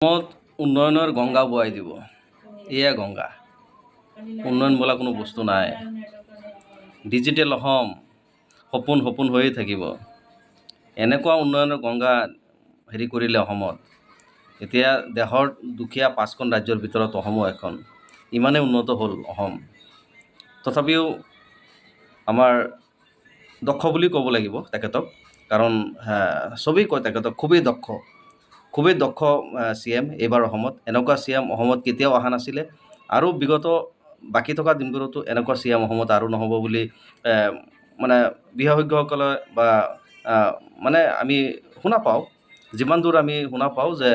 অসমত উন্নয়নৰ গংগা বোৱাই দিব। এয়া গংগা উন্নয়ন বোলা কোনো বস্তু নাই। ডিজিটেল অসম সপোন সপোন হৈয়ে থাকিব। এনেকুৱা উন্নয়নৰ গংগা হেৰি কৰিলে অসমত। এতিয়া দেশৰ দুখীয়া পাঁচখন ৰাজ্যৰ ভিতৰত অসমো এখন। ইমানেই উন্নত হ'ল অসম। তথাপিও আমাৰ দক্ষ বুলি ক'ব লাগিব তেখেতক। কাৰণ চবেই কয় তেখেতক, খুবেই দক্ষ। খুবেই দক্ষ চি এম এইবাৰ অসমত। এনেকুৱা চি এম অসমত কেতিয়াও অহা নাছিলে। আৰু বিগত বাকী থকা দিনবোৰতো এনেকুৱা চি এম অসমত আৰু নহ'ব বুলি মানে বিশেষজ্ঞসকলে বা মানে আমি শুনা পাওঁ। যিমান দূৰ আমি শুনা পাওঁ যে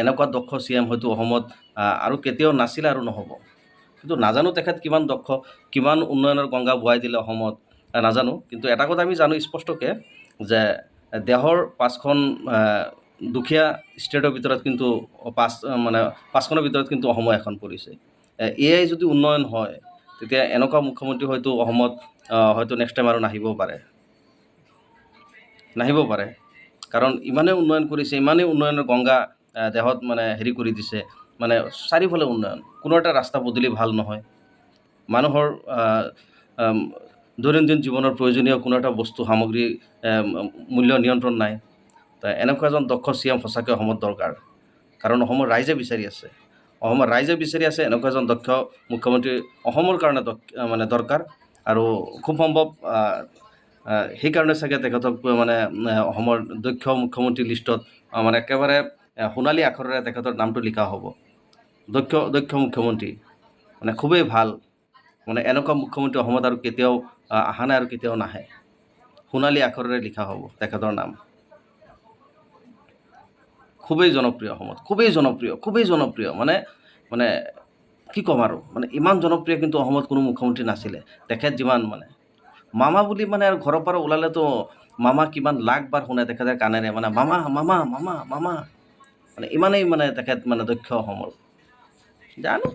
এনেকুৱা দক্ষ চি এম হয়তো অসমত আৰু কেতিয়াও নাছিলে আৰু নহ'ব। কিন্তু নাজানো তেখেত কিমান দক্ষ, কিমান উন্নয়নৰ গংগা বোৱাই দিলে অসমত নাজানো। কিন্তু এটা কথা আমি জানো স্পষ্টকৈ যে দেশৰ পাঁচখন দুখীয়া ষ্টেটৰ ভিতৰত কিন্তু পাঁচ মানে পাঁচখনৰ ভিতৰত কিন্তু অসমো এখন পৰিছে। এয়াই যদি উন্নয়ন হয়, তেতিয়া এনেকুৱা মুখ্যমন্ত্ৰী হয়তো অসমত হয়তো নেক্সট টাইম আৰু নাহিবও পাৰে। নাহিব পাৰে। কাৰণ ইমানেই উন্নয়ন কৰিছে, ইমানেই উন্নয়নৰ গংগা দেশত মানে হেৰি কৰি দিছে মানে চাৰিওফালে উন্নয়ন। কোনো এটা ৰাস্তা পদূলি ভালো নহয়। মানুহৰ দৈনন্দিন জীৱনৰ প্ৰয়োজনীয় কোনো এটা বস্তু, সামগ্ৰী মূল্য নিয়ন্ত্ৰণ নাই। এনেকুৱা এজন দক্ষ চি এম সঁচাকৈ অসমত দৰকাৰ। কাৰণ অসমৰ ৰাইজে বিচাৰি আছে। অসমৰ ৰাইজে বিচাৰি আছে এনেকুৱা এজন দক্ষ মুখ্যমন্ত্ৰী অসমৰ কাৰণে মানে দৰকাৰ। আৰু খুব সম্ভৱ সেইকাৰণে চাগে তেখেতক মানে অসমৰ দক্ষ মুখ্যমন্ত্ৰী লিষ্টত মানে একেবাৰে সোণালী আখৰেৰে তেখেতৰ নামটো লিখা হ'ব। দক্ষ দক্ষ মুখ্যমন্ত্ৰী মানে খুবেই ভালো মানে এনেকুৱা মুখ্যমন্ত্ৰী অসমত আৰু কেতিয়াও অহা নাই আৰু কেতিয়াও নাহে। সোণালী আখৰেৰে লিখা হ'ব, তেখেতৰ নাম। খুবেই জনপ্ৰিয় অসমত খুবেই জনপ্ৰিয় খুবেই জনপ্ৰিয়। মানে মানে কি ক'ম আৰু? মানে ইমান জনপ্ৰিয় কিন্তু অসমত কোনো মুখ্যমন্ত্ৰী নাছিলে। তেখেত যিমান মানে মামা বুলি মানে আৰু ঘৰৰ পৰা ওলালেতো মামা কিমান লাখ বাৰ শুনে তেখেতে কাণেৰে মানে মামা মামা মামা মামা। মানে ইমানেই মানে তেখেত মানে দক্ষ অসমৰ জানো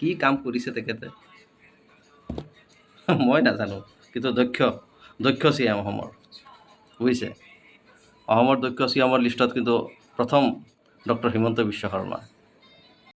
কি কাম কৰিছে তেখেতে। মই নাজানো, কিন্তু দক্ষ দক্ষ চি এম অসমৰ, বুজিছে? অসমৰ দক্ষ চি এমৰ লিষ্টত কিন্তু প্ৰথম ডক্টৰ হিমন্ত বিশ্ব শৰ্মা।